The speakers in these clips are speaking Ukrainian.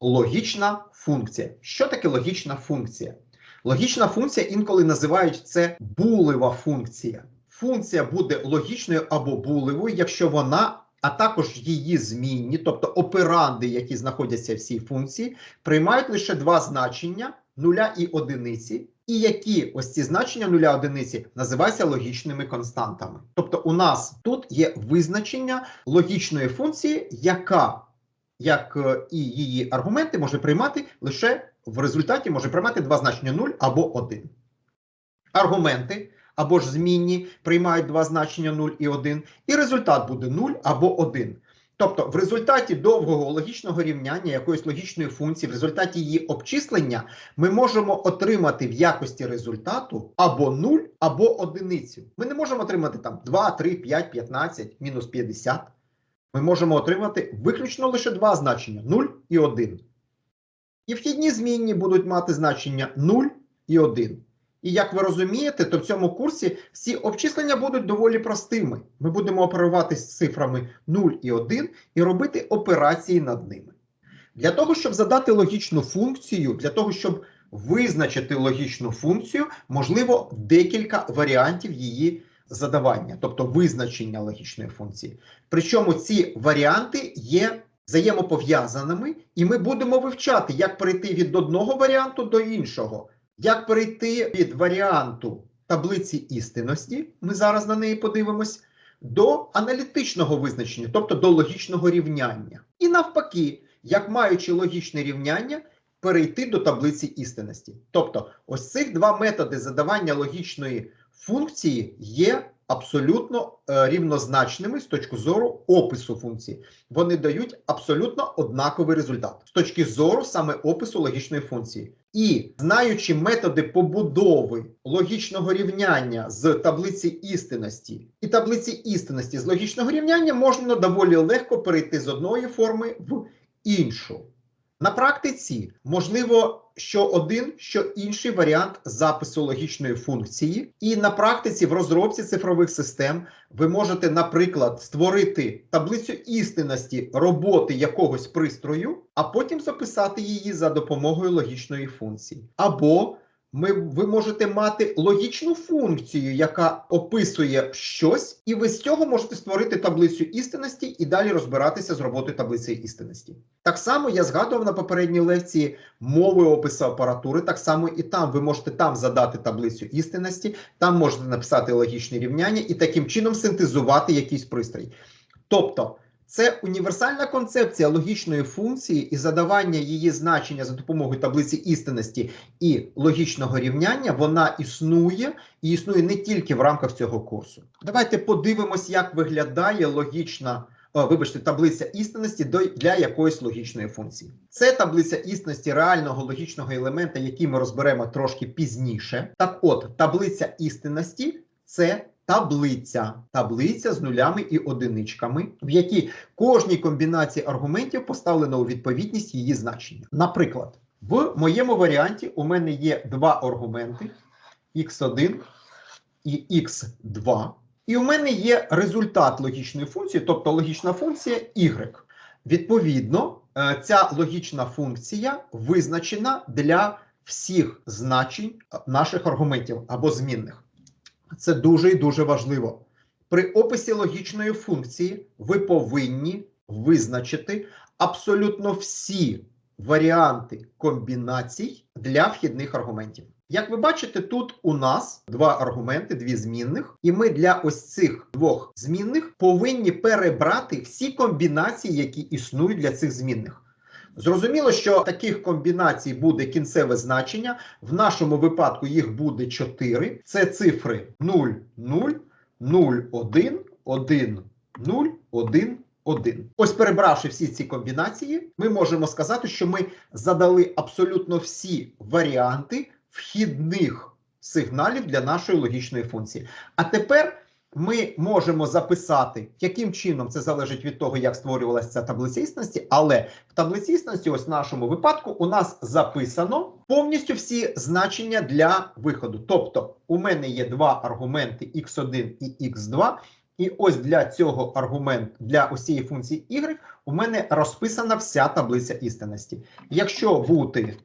логічна функція. Що таке логічна функція? Логічна функція інколи називають це булева функція. Функція буде логічною або булевою, якщо вона, а також її змінні, тобто операнди, які знаходяться в цій функції, приймають лише два значення нуля і одиниці, і які ось ці значення нуля одиниці називаються логічними константами. Тобто, у нас тут є визначення логічної функції, яка як е, і її аргументи може приймати лише в результаті може приймати два значення 0 або 1. Аргументи або ж змінні приймають два значення 0 і 1, і результат буде 0 або 1. Тобто, в результаті довгого логічного рівняння якоїсь логічної функції, в результаті її обчислення, ми можемо отримати в якості результату або 0, або одиницю. Ми не можемо отримати там 2, 3, 5, 15, мінус 50. Ми можемо отримати виключно лише два значення 0 і 1. І вхідні змінні будуть мати значення 0 і 1. І як ви розумієте, то в цьому курсі всі обчислення будуть доволі простими. Ми будемо оперувати з цифрами 0 і 1 і робити операції над ними. Для того, щоб задати логічну функцію, для того, щоб визначити логічну функцію, можливо декілька варіантів її задавання, тобто визначення логічної функції. Причому ці варіанти є взаємопов'язаними, і ми будемо вивчати, як перейти від одного варіанту до іншого. Як перейти від варіанту таблиці істинності, ми зараз на неї подивимось, до аналітичного визначення, тобто до логічного рівняння. І навпаки, як маючи логічне рівняння, перейти до таблиці істинності. Тобто, ось цих два методи задавання логічної функції є абсолютно е, рівнозначними з точки зору опису функції. Вони дають абсолютно однаковий результат з точки зору саме опису логічної функції. І знаючи методи побудови логічного рівняння з таблиці істинності і таблиці істинності з логічного рівняння, можна доволі легко перейти з одної форми в іншу. На практиці можливо що один, що інший варіант запису логічної функції, і на практиці в розробці цифрових систем ви можете, наприклад, створити таблицю істинності роботи якогось пристрою, а потім записати її за допомогою логічної функції. Або ми, ви можете мати логічну функцію, яка описує щось, і ви з цього можете створити таблицю істинності і далі розбиратися з роботою таблиці істинності. Так само я згадував на попередній лекції мови опису апаратури. Так само і там ви можете там задати таблицю істинності, там можете написати логічне рівняння і таким чином синтезувати якийсь пристрій. Тобто. Це універсальна концепція логічної функції і задавання її значення за допомогою таблиці істинності і логічного рівняння. Вона існує і існує не тільки в рамках цього курсу. Давайте подивимось, як виглядає логічна. Вибачте, таблиця істинності для якоїсь логічної функції. Це таблиця істинності реального логічного елемента, який ми розберемо трошки пізніше. Так от, таблиця істинності це таблиця, таблиця з нулями і одиничками, в якій кожній комбінації аргументів поставлено у відповідність її значення. Наприклад, в моєму варіанті у мене є два аргументи x1 і x2. І у мене є результат логічної функції, тобто логічна функція y. Відповідно, е, ця логічна функція визначена для всіх значень наших аргументів або змінних. Це дуже і дуже важливо. При описі логічної функції ви повинні визначити абсолютно всі варіанти комбінацій для вхідних аргументів. Як ви бачите, тут у нас два аргументи, дві змінних, і ми для ось цих двох змінних повинні перебрати всі комбінації, які існують для цих змінних. Зрозуміло, що таких комбінацій буде кінцеве значення. В нашому випадку їх буде 4. Це цифри 0, 0, 0, 1, 1, 0, 1, 1. Ось перебравши всі ці комбінації, ми можемо сказати, що ми задали абсолютно всі варіанти вхідних сигналів для нашої логічної функції. А тепер ми можемо записати, яким чином це залежить від того, як створювалася ця таблиця істинності, але в таблиці істинності, ось в нашому випадку, у нас записано повністю всі значення для виходу. Тобто, у мене є два аргументи x1 і x2, І ось для цього аргументу, для усієї функції y, у мене розписана вся таблиця істинності. Якщо бути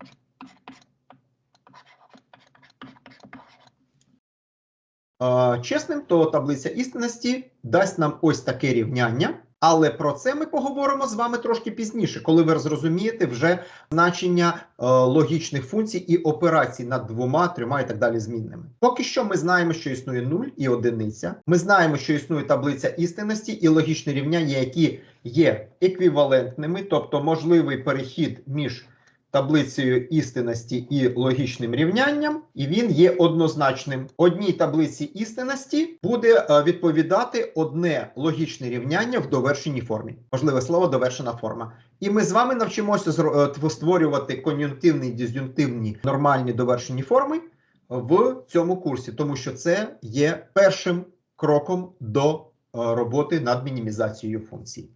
чесним, то таблиця істинності дасть нам ось таке рівняння. Але про це ми поговоримо з вами трошки пізніше, коли ви зрозумієте вже значення е, логічних функцій і операцій над двома, трьома і так далі змінними. Поки що ми знаємо, що існує 0 і одиниця. Ми знаємо, що існує таблиця істинності і логічні рівняння, які є еквівалентними, тобто можливий перехід між таблицею істинності і логічним рівнянням, і він є однозначним. Одній таблиці істинності буде е, відповідати одне логічне рівняння в довершеній формі. Можливе слово довершена форма. І ми з вами навчимося е, тв- створювати кон'юнктивні, диз'юнктивні нормальні довершені форми в цьому курсі, тому що це є першим кроком до е, роботи над мінімізацією функцій.